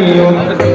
ನೀನು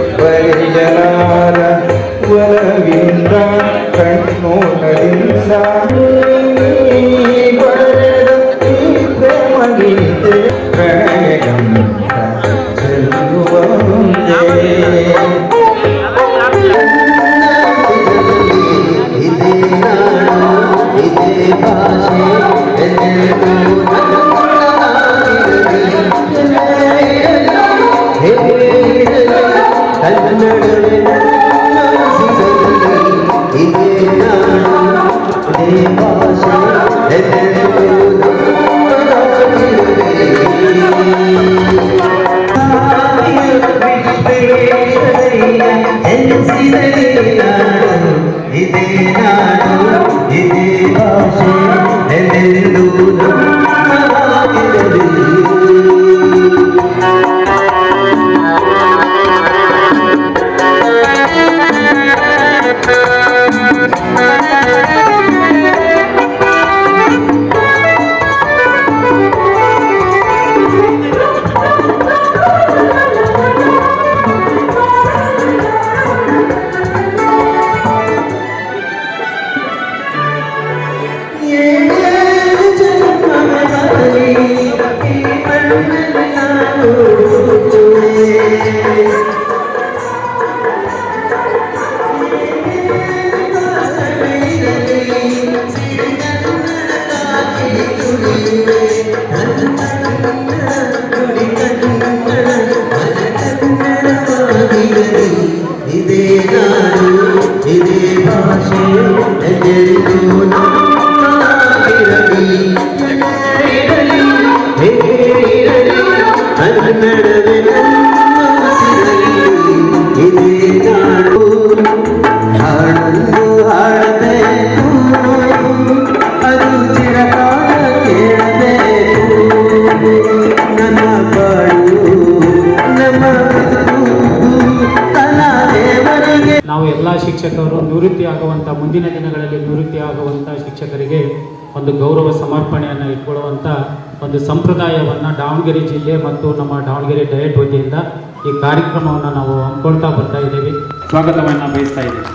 ಒಂದು ಸಂಪ್ರದಾಯವನ್ನು ದಾವಣಗೆರೆ ಜಿಲ್ಲೆ ಮತ್ತು ನಮ್ಮ ದಾವಣಗೆರೆ ಡಯಟ್ ವತಿಯಿಂದ ಈ ಕಾರ್ಯಕ್ರಮವನ್ನು ನಾವು ಹಮ್ಮಿಕೊಳ್ತಾ ಬರ್ತಾ ಇದ್ದೀವಿ ಸ್ವಾಗತವನ್ನು ಬಯಸ್ತಾ ಇದ್ದೀವಿ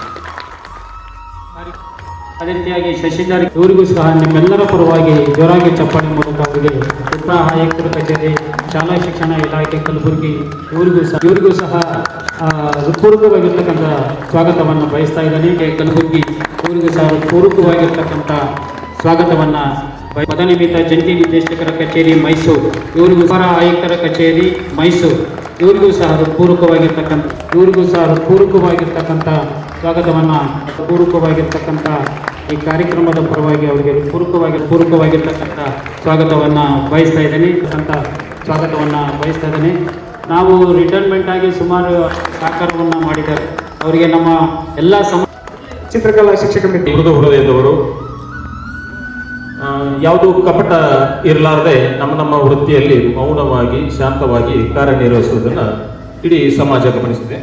ಅದೇ ರೀತಿಯಾಗಿ ಶಶಿಧರ್ ಇವರಿಗೂ ಸಹ ನಿಮ್ಮೆಲ್ಲರ ಪರವಾಗಿ ಜೋರಾಗಿ ಚಪ್ಪಾಳೆ ಮೂಲಕ ಅವರಿಗೆ ಉಪ ಆಯುಕ್ತರ ಕಚೇರಿ ಶಾಲಾ ಶಿಕ್ಷಣ ಇಲಾಖೆ ಕಲಬುರಗಿ ಇವರಿಗೂ ಸಹ ಇವರಿಗೂ ಸಹ ಆ, ಹೃತ್ಪೂರ್ವಕವಾಗಿರ್ತಕ್ಕಂಥ ಸ್ವಾಗತವನ್ನು ಬಯಸ್ತಾ ಇದ್ದಾನೆ. ಕಲಬುರಗಿ ಇವರಿಗೂ ಸಹ ಹೃತ್ಪೂರ್ವಕವಾಗಿರ್ತಕ್ಕಂಥ ಸ್ವಾಗತವನ್ನು ಪದನಿಮಿತ್ತ ಜಂಟಿ ನಿರ್ದೇಶಕರ ಕಚೇರಿ ಮೈಸೂರು. ಇವರಿಗೂ ಸಹ ಆಯುಕ್ತರ ಕಚೇರಿ ಮೈಸೂರು. ಇವರಿಗೂ ಸಹ ಹೃತ್ಪೂರ್ವಕವಾಗಿರ್ತಕ್ಕಂಥ ಇವರಿಗೂ ಸಹ ಹೃತ್ಪೂರ್ವಕವಾಗಿರ್ತಕ್ಕಂಥ ಸ್ವಾಗತವನ್ನು ಪೂರಕವಾಗಿರ್ತಕ್ಕಂಥ ಈ ಕಾರ್ಯಕ್ರಮದ ಪರವಾಗಿ ಅವರಿಗೆ ಪೂರ್ವಕವಾಗಿ ಪೂರ್ವಕವಾಗಿರ್ತಕ್ಕಂಥ ಸ್ವಾಗತವನ್ನು ಬಯಸ್ತಾ ಇದ್ದೀನಿ. ಅಂತ ಸ್ವಾಗತವನ್ನು ಬಯಸ್ತಾ ಇದ್ದೀನಿ. ನಾವು ರಿಟೈರ್ಮೆಂಟ್ ಆಗಿ ಸುಮಾರು ಸಹಕಾರವನ್ನು ಮಾಡಿದ್ದಾರೆ. ಅವರಿಗೆ ನಮ್ಮ ಎಲ್ಲ ಸಮ ಚಿತ್ರಕಲಾ ಶಿಕ್ಷಕ ಹೃದಯದವರು ಯಾವುದು ಕಪಟ ಇರಲಾರದೆ ನಮ್ಮ ನಮ್ಮ ವೃತ್ತಿಯಲ್ಲಿ ಮೌನವಾಗಿ, ಶಾಂತವಾಗಿ ಕಾರ್ಯನಿರ್ವಹಿಸುವುದನ್ನು ಇಡೀ ಸಮಾಜ ಗಮನಿಸಿದೆ.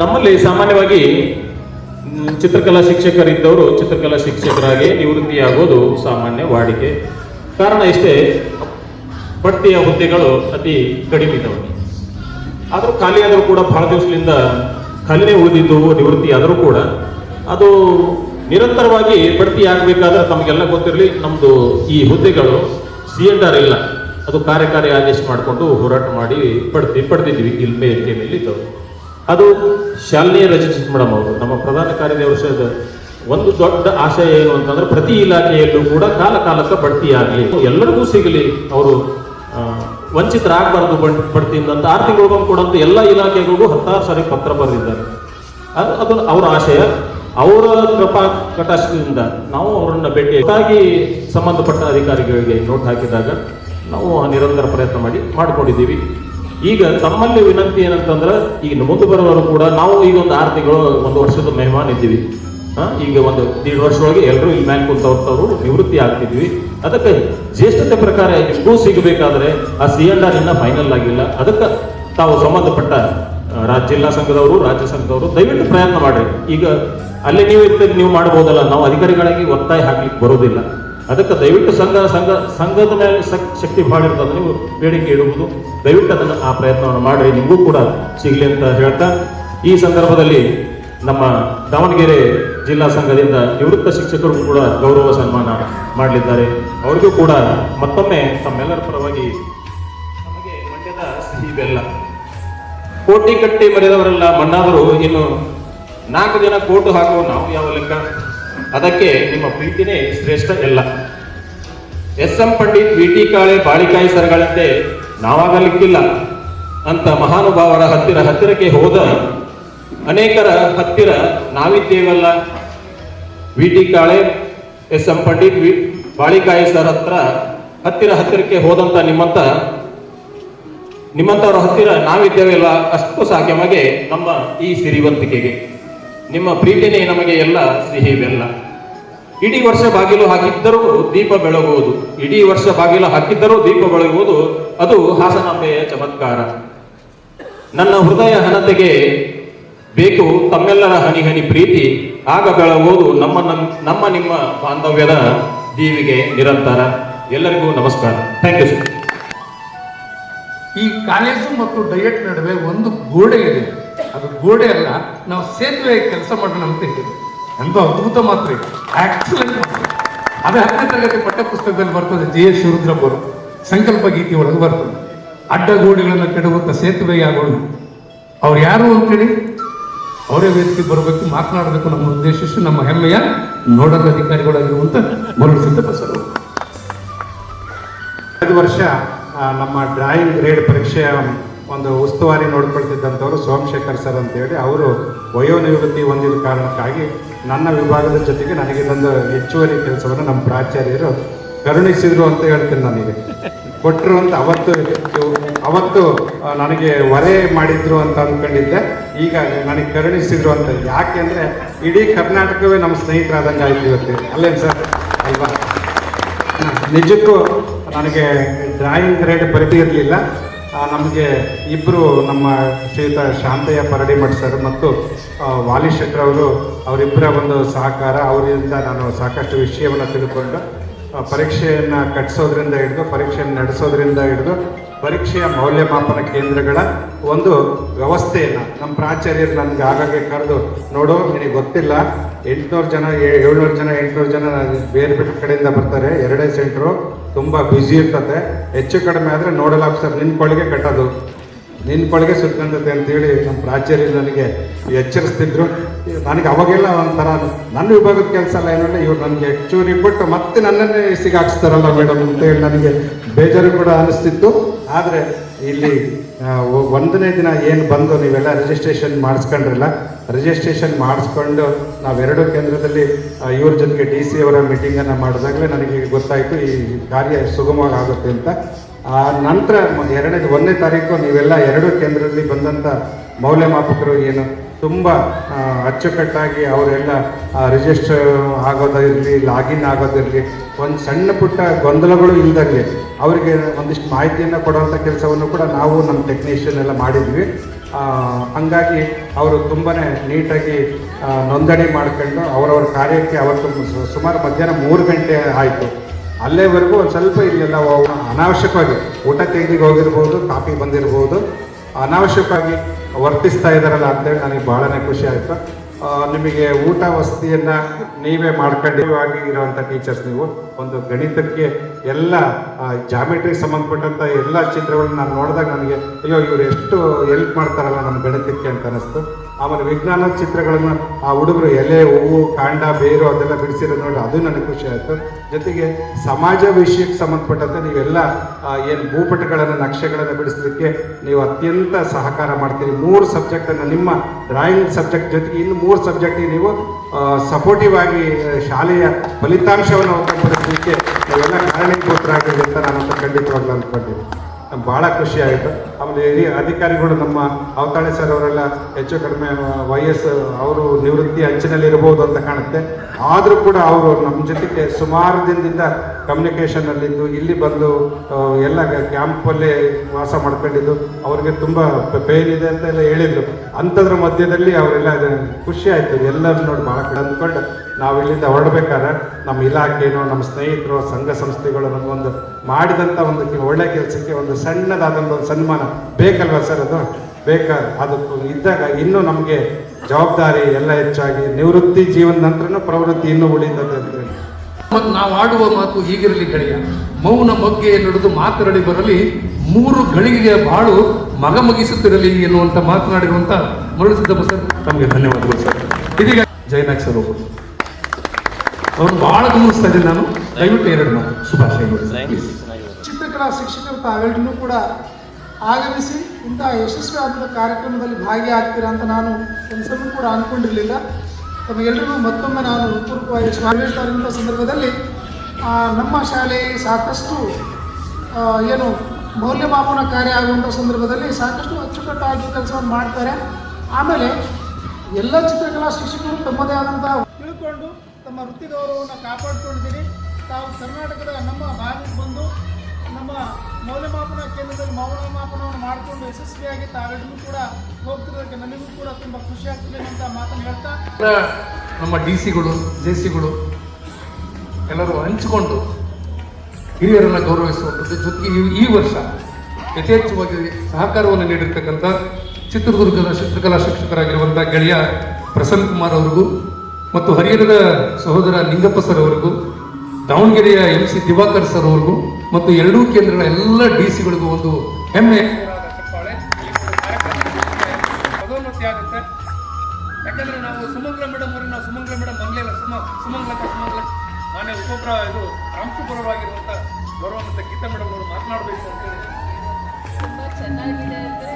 ನಮ್ಮಲ್ಲಿ ಸಾಮಾನ್ಯವಾಗಿ ಚಿತ್ರಕಲಾ ಶಿಕ್ಷಕರಿದ್ದವರು ಚಿತ್ರಕಲಾ ಶಿಕ್ಷಕರಾಗಿ ನಿವೃತ್ತಿಯಾಗೋದು ಸಾಮಾನ್ಯ ವಾಡಿಕೆ. ಕಾರಣ ಇಷ್ಟೇ, ಬಡ್ತಿಯ ಹುದ್ದೆಗಳು ಅತಿ ಕಡಿಮೆ ಇದ್ದವು. ಆದರೂ ಖಾಲಿಯಾದರೂ ಕೂಡ ಬಹಳ ದಿವಸದಿಂದ ಖಾಲಿನೇ ಉಳಿದಿದ್ದವು, ನಿವೃತ್ತಿಯಾದರೂ ಕೂಡ. ಅದು ನಿರಂತರವಾಗಿ ಬಡ್ತಿ ಆಗಬೇಕಾದ್ರೆ ತಮಗೆಲ್ಲ ಗೊತ್ತಿರಲಿ ನಮ್ಮದು ಈ ಹುದ್ದೆಗಳು ಸಿ ಎನ್ ಆರ್ ಇಲ್ಲ. ಅದು ಕಾರ್ಯಕಾರಿ ಆದೇಶ ಮಾಡಿಕೊಂಡು ಹೋರಾಟ ಮಾಡಿ ಪಡ್ತಿ ಪಡೆದಿದ್ವಿ ಇಲ್ಲಿ ಮೇಲಿಕೆ ಮೇಲೆ ಅದು ಶಾಲೆಯ ರಚಿಸಿದ್ ಮೇಡಮ್ ಅವರು. ನಮ್ಮ ಪ್ರಧಾನ ಕಾರ್ಯದರ್ಶಿದ ಒಂದು ದೊಡ್ಡ ಆಶಯ ಏನು ಅಂತಂದ್ರೆ ಪ್ರತಿ ಇಲಾಖೆಯಲ್ಲೂ ಕೂಡ ಕಾಲ ಕಾಲಕ್ಕೆ ಬಡ್ತಿ ಆಗಲಿ. ಎಲ್ಲರಿಗೂ ಸಿಗಲಿ. ಅವರು ವಂಚಿತರಾಗಬಾರ್ದು ಬಡ್, ಬಡ್ತಿಯಿಂದ ಅಂತ ಆರು ತಿಂಗಳಿಗೊಮ್ಮೆ ಕೊಡಂತ ಎಲ್ಲ ಇಲಾಖೆಗಳಿಗೂ ಹತ್ತಾರು ಸಾರಿ ಪತ್ರ ಬರೆದಿದ್ದಾರೆ. ಅದು ಅವರ ಆಶಯ. ಅವರ ಕೃಪಾ ಕಟಾಕ್ಷದಿಂದ ನಾವು ಅವರನ್ನು ಭೇಟಿ ಹೆಚ್ಚಾಗಿ ಸಂಬಂಧಪಟ್ಟ ಅಧಿಕಾರಿಗಳಿಗೆ ನೋಟ್ ಹಾಕಿದಾಗ ನಾವು ನಿರಂತರ ಪ್ರಯತ್ನ ಮಾಡಿ ಮಾಡ್ಕೊಂಡಿದ್ದೀವಿ. ಈಗ ತಮ್ಮಲ್ಲಿ ವಿನಂತಿ ಏನಂತಂದ್ರೆ, ಈಗ ಮುಂದೆ ಬರೋವರು ಕೂಡ ನಾವು ಈಗ ಒಂದು ಆರು ತಿಂಗಳು, ಒಂದು ವರ್ಷದ ಮೆಹಮಾನ್ ಇದ್ದೀವಿ. ಈಗ ಒಂದು ದೀಡ್ ವರ್ಷದೊಳಗೆ ಎಲ್ಲರೂ ಇಲ್ಲಿ ಮ್ಯಾಲ್ ಕುಂತವ್ರು ನಿವೃತ್ತಿ ಆಗ್ತಿದ್ವಿ. ಅದಕ್ಕೆ ಜ್ಯೇಷ್ಠತೆ ಪ್ರಕಾರ ಎಷ್ಟು ಸಿಗಬೇಕಾದ್ರೆ ಆ ಸಿ ಎನ್ ಆರ್ ಇನ್ನ ಫೈನಲ್ ಆಗಿಲ್ಲ. ಅದಕ್ಕೆ ತಾವು ಸಂಬಂಧಪಟ್ಟ ರಾಜ್ಯ ಜಿಲ್ಲಾ ಸಂಘದವರು, ರಾಜ್ಯ ಸಂಘದವರು ದಯವಿಟ್ಟು ಪ್ರಯತ್ನ ಮಾಡ್ರಿ. ಈಗ ಅಲ್ಲಿ ನೀವು ಇರ್ತೀರಿ ನೀವು ಮಾಡಬಹುದಲ್ಲ ನಾವು ಅಧಿಕಾರಿಗಳಿಗೆ ಒತ್ತಾಯ ಹಾಕ್ಲಿಕ್ಕೆ ಬರೋದಿಲ್ಲ. ಅದಕ್ಕೆ ದಯವಿಟ್ಟು ಸಂಘ ಸಂಘ, ಸಂಘದ ಮೇಲೆ ಶಕ್- ಶಕ್ತಿ ಭಾಳ ಇರ್ತದೆ, ನೀವು ಬೇಡಿಕೆ ಇಡುವುದು. ದಯವಿಟ್ಟು ಅದನ್ನು ಆ ಪ್ರಯತ್ನವನ್ನು ಮಾಡ್ರಿ, ನಿಮಗೂ ಕೂಡ ಸಿಗಲಿ ಅಂತ ಹೇಳ್ತಾ, ಈ ಸಂದರ್ಭದಲ್ಲಿ ನಮ್ಮ ದಾವಣಗೆರೆ ಜಿಲ್ಲಾ ಸಂಘದಿಂದ ನಿವೃತ್ತ ಶಿಕ್ಷಕರು ಕೂಡ ಗೌರವ ಸನ್ಮಾನ ಮಾಡಲಿದ್ದಾರೆ. ಅವರಿಗೂ ಕೂಡ ಮತ್ತೊಮ್ಮೆ ತಮ್ಮೆಲ್ಲರ ಪರವಾಗಿ ನಮಗೆ ಮಂಡ್ಯದ ಸಿಹಿ ಬೆಲ್ಲ. ಕೋಟಿ ಕಟ್ಟಿ ಮರೆದವರೆಲ್ಲ ಮಣ್ಣಾದರು ಇನ್ನು ನಾಲ್ಕು ಜನ ಕೋಟು ಹಾಕುವ ನಾವು ಯಾವ ಲೆಕ್ಕ? ಅದಕ್ಕೆ ನಿಮ್ಮ ಪ್ರೀತಿನೇ ಶ್ರೇಷ್ಠ ಎಲ್ಲ. S M Pandit V T Kale Balikayi ಸರ್ಗಳಂತೆ ನಾವಾಗಲಿಕ್ಕಿಲ್ಲ ಅಂತ ಮಹಾನುಭಾವರ ಹತ್ತಿರ ಹತ್ತಿರಕ್ಕೆ ಹೋದ ಅನೇಕರ ಹತ್ತಿರ ನಾವಿದ್ದೇವಲ್ಲ. V T Kale S M Pandit Balikayi sir ಹತ್ರ ಹತ್ತಿರ ಹತ್ತಿರಕ್ಕೆ ಹೋದಂತ ನಿಮ್ಮಂತ ನಿಮ್ಮಂತವರ ಹತ್ತಿರ ನಾವಿದ್ದೇವೆಲ್ಲ ಅಷ್ಟು ನಮಗೆ ನಮ್ಮ ಈ ಸಿರಿವಂತಿಕೆಗೆ. ನಿಮ್ಮ ಪ್ರೀತಿನೇ ನಮಗೆ ಎಲ್ಲ ಸಿಹಿ ಬೆಲ್ಲ ಇಡೀ ವರ್ಷ ಬಾಗಿಲು ಹಾಕಿದ್ದರೂ ದೀಪ ಬೆಳಗುವುದು. ಇಡೀ ವರ್ಷ ಬಾಗಿಲು ಹಾಕಿದ್ದರೂ ದೀಪ ಬೆಳಗುವುದು. ಅದು ಹಾಸನಾಂಬೆಯ ಚಮತ್ಕಾರ. ನನ್ನ ಹೃದಯ ಹನತೆಗೆ ಬೇಕು ತಮ್ಮೆಲ್ಲರ ಹನಿ ಹನಿ ಪ್ರೀತಿ. ಆಗ ಬೆಳಗುವುದು ನಮ್ಮ ನಮ್- ನಮ್ಮ ನಿಮ್ಮ ಬಾಂಧವ್ಯದ ದೀವಿಗೆ ನಿರಂತರ. ಎಲ್ಲರಿಗೂ ನಮಸ್ಕಾರ. ಥ್ಯಾಂಕ್ ಯು ಸರ್ ಈ ಕಾಲೇಜು ಮತ್ತು ಡಯಟ್ ನಡುವೆ ಒಂದು ಗೋಡೆ ಇದೆ. ಅದು ಗೋಡೆ ಅಲ್ಲ, ನಾವು ಸೇತುವೆ ಕೆಲಸ ಮಾಡೋಣ ಅಂತ ಹೇಳಿದ್ವಿ ಎಂತ ಅದ್ಭುತ ಮಾತ್ರ. ಆಕ್ಸಲೆಂಟ್ ಮಾತ್ರ. ಅದು ಹತ್ತನೇ ತರಗತಿ ಪಠ್ಯಪುಸ್ತಕದಲ್ಲಿ ಬರ್ತದೆ, ಜೆ. ಎಸ್. ಶಿವರುದ್ರಪ್ಪ ಸಂಕಲ್ಪ ಗೀತೆ ಒಳಗೆ ಬರ್ತದೆ. ಅಡ್ಡ ಗೋಡೆಗಳನ್ನು ಸೇತುವೆ ಸೇತುವೆಯಾಗೋಣ ಅವ್ರು ಯಾರು ಅಂತೇಳಿ? ಅವರೇ ವೇದಿಕೆ ಬರಬೇಕು, ಮಾತನಾಡಬೇಕು ನಮ್ಮ ಉದ್ದೇಶಿಸಿ ನಮ್ಮ ಹೆಮ್ಮೆಯ ನೋಡಲ್ ಅಧಿಕಾರಿಗಳಾಗಿರುವಂತ ಮರುಳು ಸಿದ್ದಬಸವರು ಐದು ವರ್ಷ ನಮ್ಮ ಡ್ರಾಯಿಂಗ್ ಗ್ರೇಡ್ ಪರೀಕ್ಷೆಯ ಒಂದು ಉಸ್ತುವಾರಿ ನೋಡ್ಕೊಳ್ತಿದ್ದಂಥವ್ರು ಸೋಮಶೇಖರ್ ಸರ್ ಅಂತೇಳಿ ಅವರು ವಯೋನಿವೃತ್ತಿ ಹೊಂದಿದ ಕಾರಣಕ್ಕಾಗಿ ನನ್ನ ವಿಭಾಗದ ಜೊತೆಗೆ ನನಗೆ ಇದೊಂದು ಹೆಚ್ಚುವರಿ ಕೆಲಸವನ್ನು ನಮ್ಮ ಪ್ರಾಚಾರ್ಯರು ಕರುಣಿಸಿದ್ರು ಅಂತ ಹೇಳ್ತೀನಿ ನನಗೆ. ಕೊಟ್ಟರು ಅಂತ ಅವತ್ತು ಅವತ್ತು ನನಗೆ ಹೊರೆ ಮಾಡಿದ್ರು ಅಂತ ಅಂದ್ಕೊಂಡಿದ್ದೆ ಈಗ ನನಗೆ ಕರುಣಿಸಿದ್ರು ಅಂತ ಯಾಕೆ ಅಂದರೆ ಇಡೀ ಕರ್ನಾಟಕವೇ ನಮ್ಮ ಸ್ನೇಹಿತರಾದಂಗೆ ಆಯ್ತು ಇವತ್ತು. ಅಲ್ಲೇನು ಸರ್? ಅಲ್ವಾ? ನಿಜಕ್ಕೂ ನನಗೆ ಡ್ರಾಯಿಂಗ್ ಗ್ರೇಡ್ ಪರಿಧಿ ಇರಲಿಲ್ಲ. ನಮಗೆ ಇಬ್ಬರು ನಮ್ಮ ಶ್ರೀಯುತ ಶಾಂತಯ್ಯ ಪರಡಿಮಠ್ ಸರ್ ಮತ್ತು ವಾಲಿ ಶೆಟ್ಟರ್ ಅವರು ಅವರಿಬ್ಬರ ಒಂದು ಸಹಕಾರ, ಅವರಿಂದ ನಾನು ಸಾಕಷ್ಟು ವಿಷಯವನ್ನು ತಿಳ್ಕೊಂಡು ಪರೀಕ್ಷೆಯನ್ನು ಕಟ್ಟಿಸೋದ್ರಿಂದ ಹಿಡಿದು, ಪರೀಕ್ಷೆಯನ್ನು ನಡೆಸೋದ್ರಿಂದ ಹಿಡಿದು ಪರೀಕ್ಷೆಯ ಮೌಲ್ಯಮಾಪನ ಕೇಂದ್ರಗಳ ಒಂದು ವ್ಯವಸ್ಥೆಯನ್ನು ನಮ್ಮ ಪ್ರಾಚಾರ್ಯರು ನನಗೆ ಆಗಾಗ್ಗೆ ಕರೆದು, ನೋಡು, ನಿನಗೆ ಗೊತ್ತಿಲ್ಲ, ಎಂಟುನೂರು ಜನ ಏಳ್ನೂರು ಜನ, ಎಂಟುನೂರು ಜನ ಬೇರೆ ಬೇರೆ ಕಡೆಯಿಂದ ಬರ್ತಾರೆ, ಎರಡೇ ಸೆಂಟ್ರು ತುಂಬ ಬ್ಯುಸಿ ಇರ್ತದೆ ಹೆಚ್ಚು ಕಡಿಮೆ ಆದರೆ ನೋಡಲ್ ಆಫೀಸರ್ ನಿನ್ನ ಕೊಳಗೆ ಕಟ್ಟೋದು. ನಿನ್ನ ಕೊಳಗೆ ಸುತ್ಕೊಂತತೆ ಅಂತೇಳಿ ನಮ್ಮ ಪ್ರಾಚಾರ್ಯರು ನನಗೆ ಎಚ್ಚರಿಸ್ತಿದ್ರು. ನನಗೆ ಅವಾಗೆಲ್ಲ ಒಂಥರ ನನ್ನ ವಿಭಾಗದ ಕೆಲಸ ಅಲ್ಲ ಏನಲ್ಲ ಇವ್ರು ನನಗೆ ಚೂರಿ ಬಿಟ್ಟು ಮತ್ತೆ ನನ್ನನ್ನೇ ಸಿಗಾಕ್ಸ್ತಾರಲ್ಲ ಮೇಡಮ್ ಅಂತೇಳಿ ನನಗೆ ಬೇಜಾರು ಕೂಡ ಅನಿಸ್ತಿತ್ತು. ಆದರೆ ಇಲ್ಲಿ ಒಂದನೇ ದಿನ ಏನು ಬಂದು ನೀವೆಲ್ಲ ರಿಜಿಸ್ಟ್ರೇಷನ್ ಮಾಡಿಸ್ಕೊಂಡ್ರಲ್ಲ ರಿಜಿಸ್ಟ್ರೇಷನ್ ಮಾಡಿಸ್ಕೊಂಡು ನಾವೆರಡು ಕೇಂದ್ರದಲ್ಲಿ ಇವ್ರ ಜೊತೆಗೆ ಡಿ ಸಿ ಅವರ ಮೀಟಿಂಗನ್ನು ಮಾಡಿದಾಗಲೇ ನನಗೆ ಗೊತ್ತಾಯಿತು ಈ ಕಾರ್ಯ ಸುಗಮವಾಗಿ ಆಗುತ್ತೆ ಅಂತ. ಆ ನಂತರ ಒಂದು ಎರಡನೇ ಒಂದನೇ ತಾರೀಕು ನೀವೆಲ್ಲ ಎರಡು ಕೇಂದ್ರದಲ್ಲಿ ಬಂದಂಥ ಮೌಲ್ಯಮಾಪಕರು ಏನು? ತುಂಬ ಅಚ್ಚುಕಟ್ಟಾಗಿ ಅವರೆಲ್ಲ ರಿಜಿಸ್ಟರ್ ಆಗೋದಿರಲಿ ಲಾಗಿನ್ ಆಗೋದಿರಲಿ, ಒಂದು ಸಣ್ಣ ಪುಟ್ಟ ಗೊಂದಲಗಳು ಇಲ್ದಂಗೆ ಅವರಿಗೆ ಒಂದಿಷ್ಟು ಮಾಹಿತಿಯನ್ನು ಕೊಡುವಂಥ ಕೆಲಸವನ್ನು ಕೂಡ ನಾವು ನಮ್ಮ ಟೆಕ್ನಿಷಿಯನ್ ಎಲ್ಲ ಮಾಡಿದ್ವಿ. ಹಂಗಾಗಿ ಅವರು ತುಂಬಾ ನೀಟಾಗಿ ನೋಂದಣಿ ಮಾಡ್ಕೊಂಡು ಅವರವ್ರ ಕಾರ್ಯಕ್ಕೆ ಅವತ್ತು ಸುಮಾರು ಮಧ್ಯಾಹ್ನ ಮೂರು ಗಂಟೆ ಆಯಿತು. ಅಲ್ಲೇವರೆಗೂ ಒಂದು ಸ್ವಲ್ಪ ಇಲ್ಲೆಲ್ಲ ಅನಾವಶ್ಯಕವಾಗಿ. ಊಟ ತೆಗೆದಿಗೆ ಹೋಗಿರ್ಬೋದು, ಕಾಫಿ ಬಂದಿರ್ಬೋದು, ಅನಾವಶ್ಯಕವಾಗಿ ವರ್ತಿಸ್ತಾ ಇದ್ದಾರಲ್ಲ ಅಂತೇಳಿ ನನಗೆ ಭಾಳನೇ ಖುಷಿ ಆಯಿತು. ನಿಮಗೆ ಊಟ ವಸತಿಯನ್ನು ನೀವೇ ಮಾಡ್ಕೊಂಡಿವಾಗಿ ಇರುವಂಥ ಟೀಚರ್ಸ್ ನೀವು, ಒಂದು ಗಣಿತಕ್ಕೆ ಎಲ್ಲ ಜಾಮೆಟ್ರಿಗೆ ಸಂಬಂಧಪಟ್ಟಂಥ ಎಲ್ಲ ಚಿತ್ರಗಳನ್ನ ನಾನು ನೋಡಿದಾಗ ನನಗೆ, ಅಯ್ಯೋ, ಇವರು ಎಷ್ಟು ಹೆಲ್ಪ್ ಮಾಡ್ತಾರಲ್ಲ ನಮ್ಮ ಗಣಿತಕ್ಕೆ ಅಂತ ಅನಿಸ್ತು ಆಮೇಲೆ ವಿಜ್ಞಾನ ಚಿತ್ರಗಳನ್ನು ಆ ಹುಡುಗರು ಎಲೆ, ಹೂವು, ಕಾಂಡ, ಬೇರು ಅದೆಲ್ಲ ಬಿಡಿಸಿರೋದು ನೋಡಿ ಅದು ನನಗೆ ಖುಷಿ ಆಯಿತು. ಜೊತೆಗೆ ಸಮಾಜ ವಿಷಯಕ್ಕೆ ಸಂಬಂಧಪಟ್ಟಂತೆ ನೀವೆಲ್ಲ ಏನು ಭೂಪಟಗಳನ್ನು, ನಕ್ಷೆಗಳನ್ನು ಬಿಡಿಸಲಿಕ್ಕೆ ನೀವು ಅತ್ಯಂತ ಸಹಕಾರ ಮಾಡ್ತೀರಿ. ಮೂರು ಸಬ್ಜೆಕ್ಟನ್ನು ನಿಮ್ಮ ಡ್ರಾಯಿಂಗ್ ಸಬ್ಜೆಕ್ಟ್ ಜೊತೆಗೆ ಇನ್ನು ಮೂರು ಸಬ್ಜೆಕ್ಟಿಗೆ ನೀವು ಸಪೋರ್ಟಿವ್ ಆಗಿ ಶಾಲೆಯ ಫಲಿತಾಂಶವನ್ನು ಉತ್ತಮಪಡಿಸಲಿಕ್ಕೆ ನೀವೆಲ್ಲ ಕಾರಣೀಭೂತರಾಗಿರಿ ಅಂತ ನಾನು ಖಂಡಿತವಾಗ್ಲೂ ಅಂದ್ಕೊಂಡಿದ್ದೀನಿ ಭಾಳ ಖುಷಿ ಆಯಿತು. ಆಮೇಲೆ ಹಿರಿಯ ಅಧಿಕಾರಿಗಳು ನಮ್ಮ ಅವತಾಳೆ ಸರ್ ಅವರೆಲ್ಲ ಹೆಚ್ಚು ಕಡಿಮೆ ವಯಸ್ಸು ಅವರು ನಿವೃತ್ತಿ ಅಂಚಿನಲ್ಲಿ ಇರಬಹುದು ಅಂತ ಕಾಣುತ್ತೆ. ಆದರೂ ಕೂಡ ಅವರು ನಮ್ಮ ಜೊತೆಗೆ ಸುಮಾರು ದಿನದಿಂದ ಕಮ್ಯುನಿಕೇಷನಲ್ಲಿದ್ದು ಇಲ್ಲಿ ಬಂದು ಎಲ್ಲ ಕ್ಯಾಂಪಲ್ಲೇ ವಾಸ ಮಾಡ್ಕೊಂಡಿದ್ದು, ಅವ್ರಿಗೆ ತುಂಬ ಪೇನ್ ಇದೆ ಅಂತ ಎಲ್ಲ ಹೇಳಿದ್ರು. ಅಂಥದ್ರ ಮಧ್ಯದಲ್ಲಿ ಅವರೆಲ್ಲ ಖುಷಿ ಆಯಿತು. ಎಲ್ಲರೂ ನೋಡಿ ಭಾಳ ಕಡೆ ಅಂದ್ಕೊಂಡು ನಾವು ಇಲ್ಲಿಂದ ಹೊರಡ್ಬೇಕಾದ್ರೆ ನಮ್ಮ ಇಲಾಖೆನೋ, ನಮ್ಮ ಸ್ನೇಹಿತರು, ಸಂಘ ಸಂಸ್ಥೆಗಳು ನಮಗೊಂದು ಮಾಡಿದಂಥ ಒಂದು ಒಳ್ಳೆ ಕೆಲಸಕ್ಕೆ ಒಂದು ಸಣ್ಣದಾದಂಥ ಒಂದು ಸನ್ಮಾನ ಬೇಕಲ್ವ ಸರ್ ಅದು? ಬೇಕಾ, ಅದು ಇದ್ದಾಗ ಇನ್ನೂ ನಮಗೆ ಜವಾಬ್ದಾರಿ ಎಲ್ಲ ಹೆಚ್ಚಾಗಿ ನಿವೃತ್ತಿ ಜೀವನ ನಂತರನೂ ಪ್ರವೃತ್ತಿ ಇನ್ನೂ ಉಳಿತದೆ ಮತ್ತು ನಾವು ಆಡುವ ಮಾತು ಹೀಗಿರಲಿ ಗಳಿಯ. ಮೌನ ಬಗ್ಗೆ ನಡೆದು ಮಾತರಡಿ ಬರಲಿ, ಮೂರು ಗಳಿಗೆಯ ಬಾಳು ಮಗ ಮುಗಿಸುತ್ತಿರಲಿ ಎನ್ನುವಂತ ಮಾತನಾಡಿರುವಂತ ಸರ್ ತಮಗೆ ಧನ್ಯವಾದಗಳು ಸರ್. ಇದೀಗ ಜಯನಾಗ್ ಸರ್ ಅವರು ಬಹಳ ಗಮನಿಸ್ತಾ ಇದ್ದೀನಿ ನಾನು. ದಯವಿಟ್ಟು ಎರಡು ಮಾತು. ಶುಭಾಶಯಗಳು ಚಿತ್ರಕಲಾ ಶಿಕ್ಷಕರು ತಾವೆಲ್ಲರೂ ಕೂಡ ಆಗಮಿಸಿ ಇಂತಹ ಯಶಸ್ವಿಯಾದ ಕಾರ್ಯಕ್ರಮದಲ್ಲಿ ಭಾಗಿಯಾಗ್ತೀರಾ ಅಂತ ನಾನು ಕೆಲಸನೂ ಕೂಡ ಅಂದ್ಕೊಂಡಿರಲಿಲ್ಲ ತಮಗೆಲ್ಲರಿಗೂ ಮತ್ತೊಮ್ಮೆ ನಾನು ಪೂರ್ವಕವಾಗಿ ಸ್ವಾಗತಿಸ್ತಾರಂಥ ಸಂದರ್ಭದಲ್ಲಿ ನಮ್ಮ ಶಾಲೆಯಲ್ಲಿ ಸಾಕಷ್ಟು ಏನು ಮೌಲ್ಯಮಾಪನ ಕಾರ್ಯ ಆಗುವಂಥ ಸಂದರ್ಭದಲ್ಲಿ ಸಾಕಷ್ಟು ಅಚ್ಚುಕಟ್ಟಾಗಿ ಕೆಲಸವನ್ನು ಮಾಡ್ತಾರೆ. ಆಮೇಲೆ ಎಲ್ಲ ಚಿತ್ರಕಲಾ ಶಿಕ್ಷಕರು ತಮ್ಮದೇ ಆದಂಥ ತಿಳ್ಕೊಂಡು ತಮ್ಮ ವೃತ್ತಿ ಗೌರವವನ್ನು ಕಾಪಾಡ್ಕೊಂಡಿದ್ದೀನಿ ತಾವು ಕರ್ನಾಟಕದ ನಮ್ಮ ಭಾಗಕ್ಕೆ ಬಂದು ನಮ್ಮ ಮೌಲ್ಯಮಾಪನ ಕೇಂದ್ರದಲ್ಲಿ ಮೌಲ್ಯಮಾಪನವನ್ನು ಮಾಡಿಕೊಂಡು ಯಶಸ್ವಿಯಾಗಿ ತಾವೆಲ್ಲರೂ ಕೂಡ ಹೋಗ್ತಿರೋದಕ್ಕೆ ನಮಗೂ ಕೂಡ ತುಂಬ ಖುಷಿ ಆಗ್ತಿದೆ ಅಂತ ಮಾತನ್ನು ಹೇಳ್ತಾ ನಮ್ಮ ಡಿ ಸಿಗಳು ಜೆ ಸಿಗಳು ಎಲ್ಲರೂ ಹಂಚಿಕೊಂಡು ಹಿರಿಯರನ್ನು ಗೌರವಿಸುವಂಥದ್ದು ಜೊತೆಗೆ ಈ- ವರ್ಷ ಯಥೇಚ್ಛವಾಗಿ ಸಹಕಾರವನ್ನು ನೀಡಿರ್ತಕ್ಕಂಥ ಚಿತ್ರದುರ್ಗದ ಚಿತ್ರಕಲಾ ಶಿಕ್ಷಕರಾಗಿರುವಂಥ ಗೆಳೆಯ ಪ್ರಸನ್ನ ಕುಮಾರ್ ಅವರಿಗೂ ಮತ್ತು ಹರಿಹರದ ಸಹೋದರ ನಿಂಗಪ್ಪ ಸರ್ ಅವರಿಗೂ ದಾವಣಗೆರೆಯ ಎಂ ಸಿ ದಿವಾಕರ್ ಸರ್ ಅವ್ರಿಗೂ ಮತ್ತು ಎರಡೂ ಕೇಂದ್ರಗಳ ಎಲ್ಲ ಡಿ ಸಿಗಳಿಗೂ ಒಂದು ಹೆಮ್ಮೆ. ಆಗುತ್ತೆ ಯಾಕಂದ್ರೆ ನಾವು ಸುಮಂಗ್ಲ ಮೇಡಮ್ ಅವ್ರಿಗೆ ನಾವು ಸುಮಂಗ್ಲ ಮೇಡಮ್ ಮಂಗ್ಲಿಲ್ಲ ಸುಮ ಸುಮಂಗ್ಲಕ ಸುಮಂಗ್ಲ. ಮಾನ್ಯ ಉಪಪ್ರ ಇದು ರಾಮಸುಪುರವಾಗಿರುವಂಥ ಗೌರವಾನ್ವಿತ ಗೀತಾ ಮೇಡಮ್ ಅವರು ಮಾತನಾಡಬೇಕು ಅಂತೇಳಿ ತುಂಬ ಚೆನ್ನಾಗಿದೆ ಅಂದರೆ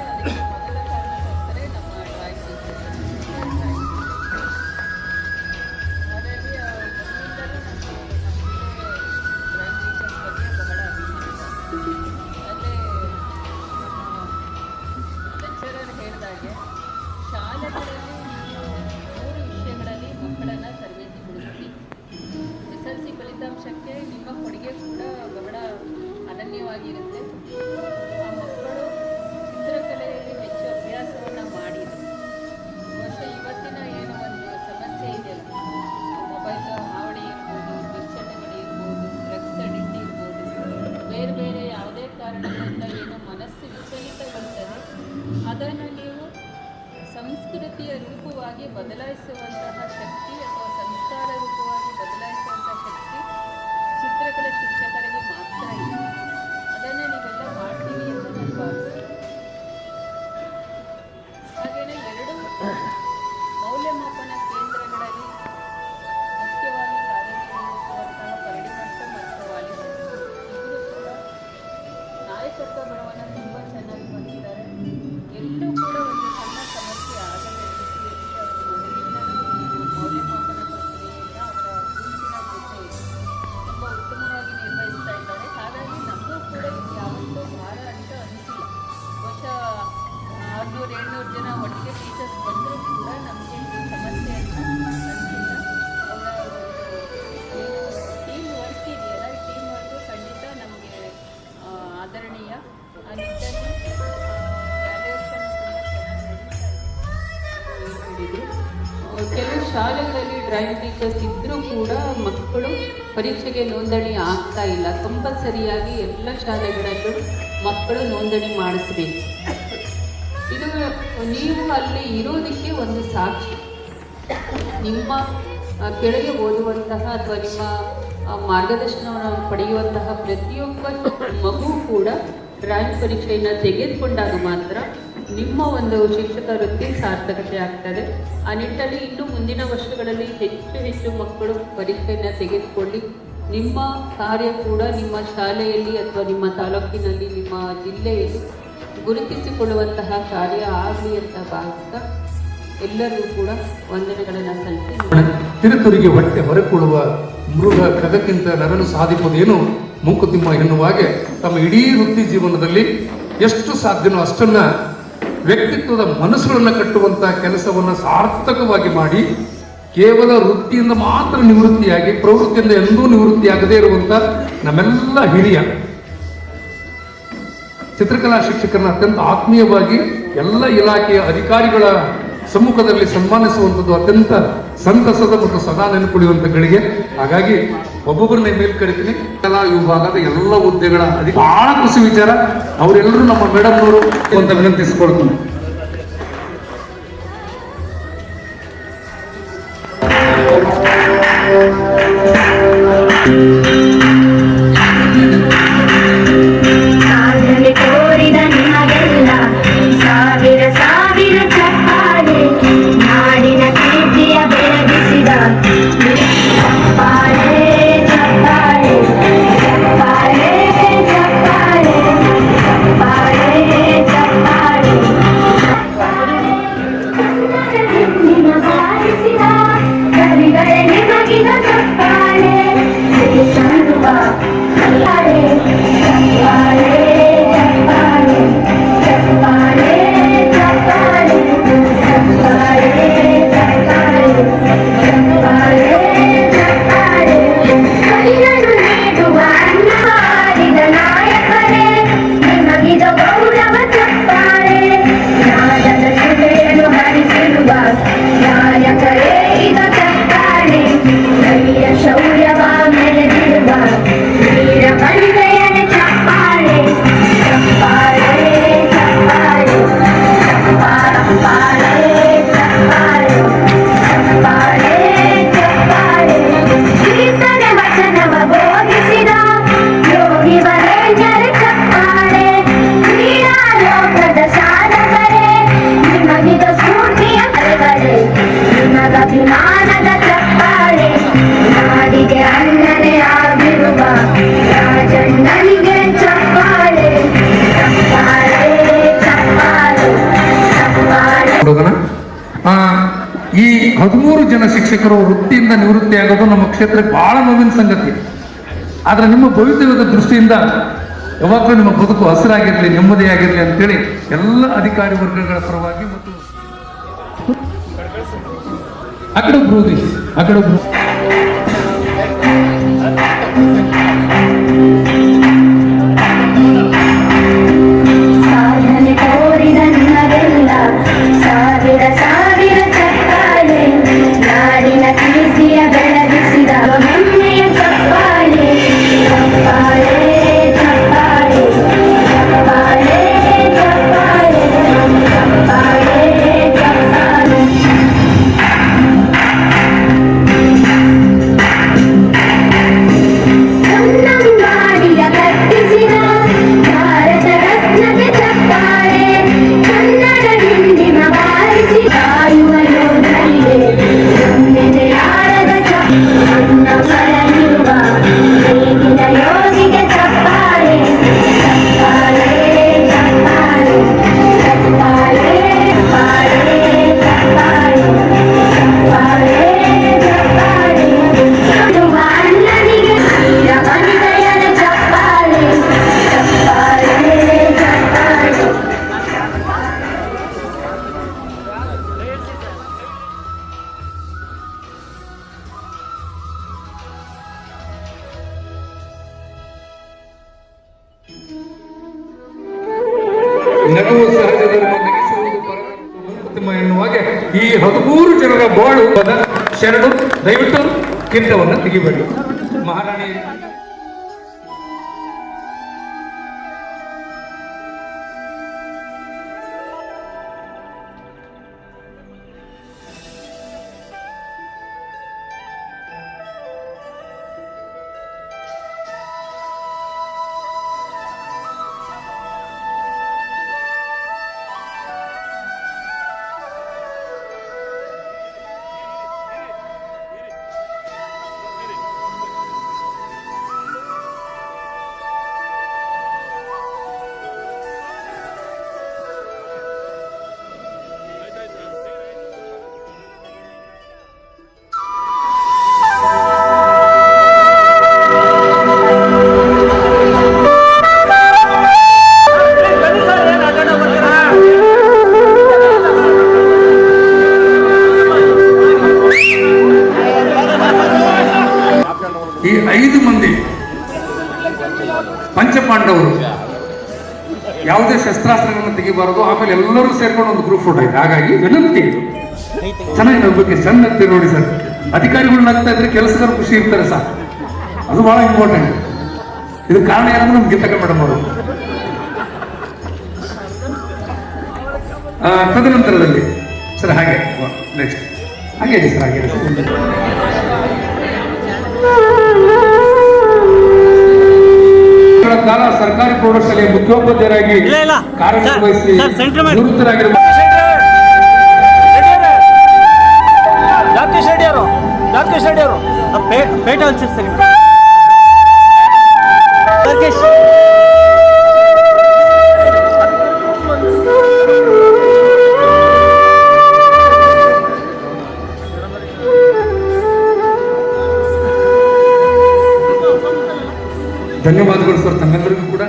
ಬದಲಾಯಿಸುವಂತಹ ಶಕ್ತಿ ಪರೀಕ್ಷೆಗೆ ನೋಂದಣಿ ಆಗ್ತಾ ಇಲ್ಲ. ಕಂಪಲ್ಸರಿಯಾಗಿ ಎಲ್ಲ ಶಾಲೆಗಳಲ್ಲೂ ಮಕ್ಕಳು ನೋಂದಣಿ ಮಾಡಿಸಬೇಕು. ಇದು ನೀವು ಅಲ್ಲಿ ಇರೋದಕ್ಕೆ ಒಂದು ಸಾಕ್ಷಿ. ನಿಮ್ಮ ಕೆಳಗೆ ಓದುವಂತಹ ಅಥವಾ ನಿಮ್ಮ ಮಾರ್ಗದರ್ಶನವನ್ನು ಪಡೆಯುವಂತಹ ಪ್ರತಿಯೊಬ್ಬ ಮಗು ಕೂಡ ಡ್ರಾಯಿಂಗ್ ಪರೀಕ್ಷೆಯನ್ನು ತೆಗೆದುಕೊಂಡಾಗ ಮಾತ್ರ ನಿಮ್ಮ ಒಂದು ಶಿಕ್ಷಕ ವೃತ್ತಿ ಸಾರ್ಥಕತೆ ಆಗ್ತದೆ. ಆ ನಿಟ್ಟಲ್ಲಿ ಇನ್ನು ಮುಂದಿನ ವರ್ಷಗಳಲ್ಲಿ ಹೆಚ್ಚು ಹೆಚ್ಚು ಮಕ್ಕಳು ಪರೀಕ್ಷೆಯನ್ನು ತೆಗೆದುಕೊಳ್ಳಿ. ನಿಮ್ಮ ಕಾರ್ಯ ಕೂಡ ನಿಮ್ಮ ಶಾಲೆಯಲ್ಲಿ ಅಥವಾ ನಿಮ್ಮ ತಾಲೂಕಿನಲ್ಲಿ, ನಿಮ್ಮ ಜಿಲ್ಲೆಯಲ್ಲಿ ಗುರುತಿಸಿಕೊಳ್ಳುವಂತಹ ಕಾರ್ಯ ಆಗಲಿ ಅಂತ ಭಾವಿಸ್ತಾ ಎಲ್ಲರಿಗೂ ಕೂಡ ವಂದನೆಗಳನ್ನು ಸಲ್ಲಿಸಿ. ತಿರುತುರಿಗೆ ಹೊಟ್ಟೆ ಹೊರಕೊಳ್ಳುವ ಮೃಗ ಕದಕ್ಕಿಂತ ನರನು ಸಾಧಿಪದೇನು ಮುಂಕುತಿಮ್ಮ ಎನ್ನುವ ಹಾಗೆ ತಮ್ಮ ಇಡೀ ವೃತ್ತಿ ಜೀವನದಲ್ಲಿ ಎಷ್ಟು ಸಾಧ್ಯನೋ ಅಷ್ಟನ್ನ ವ್ಯಕ್ತಿತ್ವದ ಮನಸ್ಸುಗಳನ್ನು ಕಟ್ಟುವಂತಹ ಕೆಲಸವನ್ನು ಸಾರ್ಥಕವಾಗಿ ಮಾಡಿ ಕೇವಲ ವೃತ್ತಿಯಿಂದ ಮಾತ್ರ ನಿವೃತ್ತಿಯಾಗಿ, ಪ್ರವೃತ್ತಿಯಿಂದ ಎಂದೂ ನಿವೃತ್ತಿಯಾಗದೇ ಇರುವಂತ ನಮ್ಮೆಲ್ಲ ಹಿರಿಯ ಚಿತ್ರಕಲಾ ಶಿಕ್ಷಕರನ್ನ ಅತ್ಯಂತ ಆತ್ಮೀಯವಾಗಿ ಎಲ್ಲ ಇಲಾಖೆಯ ಅಧಿಕಾರಿಗಳ ಸಮ್ಮುಖದಲ್ಲಿ ಸನ್ಮಾನಿಸುವಂಥದ್ದು ಅತ್ಯಂತ ಸಂತಸದ ಮತ್ತು ಸದಾ ನೆನಪುಳಿಯುವಂಥ ಗಳಿಗೆ ಹಾಗಾಗಿ ಒಬ್ಬೊಬ್ಬರನ್ನ ಮೇಲ್ ಕರಿತೀನಿ. ಕಲಾ ವಿಭಾಗದ ಎಲ್ಲ ಹುದ್ದೆಗಳ ಅದಕ್ಕೆ ಬಹಳ ಖುಷಿ ವಿಚಾರ. ಅವರೆಲ್ಲರೂ ನಮ್ಮ ಮೇಡಮ್ ಅವರು ಅಂತ thank ಸಾಧನೆ ಶಿಕ್ಷಕರು ವೃತ್ತಿಯಿಂದ ನಿವೃತ್ತಿ ಆಗೋದು ನಮ್ಮ ಕ್ಷೇತ್ರಕ್ಕೆ ಬಹಳ ನೋವಿನ ಸಂಗತಿ. ಆದರೆ ನಿಮ್ಮ ಭವಿಷ್ಯದ ದೃಷ್ಟಿಯಿಂದ ಯಾವಾಗಲೂ ನಿಮ್ಮ ಬದುಕು ಹಸಿರಾಗಿರಲಿ, ನೆಮ್ಮದಿಯಾಗಿರಲಿ ಅಂತೇಳಿ ಎಲ್ಲ ಅಧಿಕಾರಿ ವರ್ಗಗಳ ಪರವಾಗಿ ಮತ್ತು ಅಕಡೆ ಬ್ರೂದಿ ಅಕಡೆ ಹೋಗಿ ಸಹಜ ಎನ್ನುವ ಹಾಗೆ ಈ ಹದಿಮೂರು ಜನರ ಬಾಳು ಶರಣು ದಯವಿಟ್ಟು ಕಿಂತವನ್ನು ತೆಗಿಬೇಡಿ. ಕೆಲಸಗಾರ ಖುಷಿ ಇರ್ತಾರೆ ಸರ್ ಅದು ಬಹಳ ಇಂಪಾರ್ಟೆಂಟ್ ಇದು ಕಾರಣ ಏನಂದ್ರೆ ನಮ್ಗೆ ಗೀತಕ ಮೇಡಮ್ ಅವರು ತದನಂತರದಲ್ಲಿ ಸರ್ ಹಾಗೆ ನೆಕ್ಸ್ಟ್ ಹಾಗೆ ಸರ್ ಹಾಗೆ ಕಾಲ ಸರ್ಕಾರಿ ಪ್ರೌಢಶಾಲೆಯ ಮುಖ್ಯೋಪಾಧ್ಯಾಯರಾಗಿ ಕಾರ್ಯನಿರ್ವಹಿಸಿ ನಿವೃತ್ತರಾಗಿರುವ ಜಾಕೇಶ್ ರೆಡ್ಡಿ ಅವರು. ಪೇಟ ಅನ್ಸಿರ್ತಾರೆ ಲೋಕೇಶ್. ಧನ್ಯವಾದಗಳು ಸರ್ ತಮ್ಮೆಲ್ಲರಿಗೂ ಕೂಡ.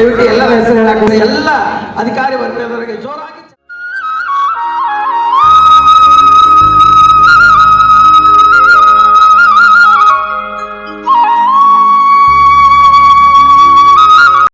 ದಯವಿಟ್ಟು ಎಲ್ಲ ಹೆಸರು ಹೇಳಕ್ಕೆ ಎಲ್ಲ ಅಧಿಕಾರಿ